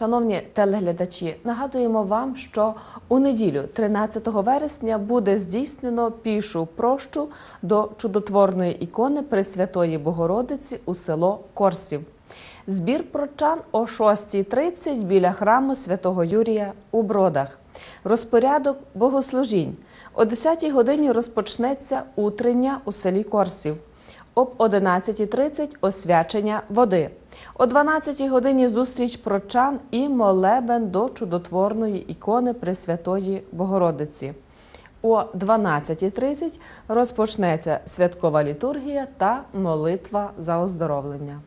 Шановні телеглядачі, нагадуємо вам, що у неділю, 13 вересня, буде здійснено пішу прощу до чудотворної ікони Пресвятої Богородиці у село Корсів. Збір прочан о 6.30 біля храму святого Юрія у Бродах. Розпорядок богослужінь. О 10 годині розпочнеться утрення у селі Корсів. Об 11.30 освячення води. О 12 годині зустріч прочан і молебен до чудотворної ікони Пресвятої Богородиці. О 12.30 розпочнеться святкова літургія та молитва за оздоровлення.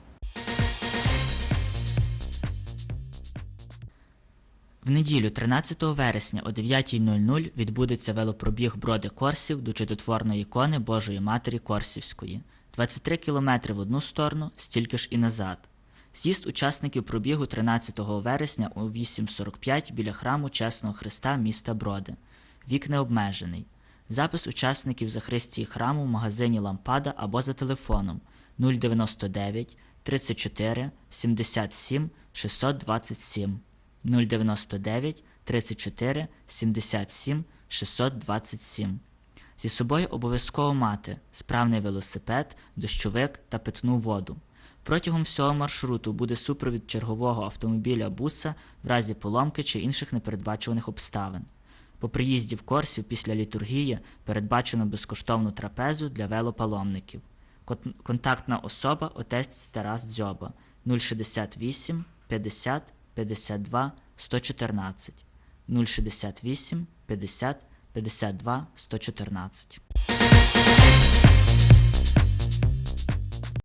В неділю 13 вересня о 9.00 відбудеться велопробіг Броди Корсів до чудотворної ікони Божої Матері Корсівської. 23 кілометри в одну сторону, стільки ж і назад. З'їзд учасників пробігу 13 вересня о 8.45 біля храму Чесного Христа міста Броди. Вік не обмежений. Запис учасників за Христії храму в магазині Лампада або за телефоном 099 34 77 627 099 34 77 627. Зі собою обов'язково мати справний велосипед, дощовик та питну воду. Протягом всього маршруту буде супровід чергового автомобіля буса в разі поломки чи інших непередбачуваних обставин. По приїзді в Корсів після літургії передбачено безкоштовну трапезу для велопаломників. Контактна особа отець Тарас Дзьоба 068 50 52 114 068 50 52 114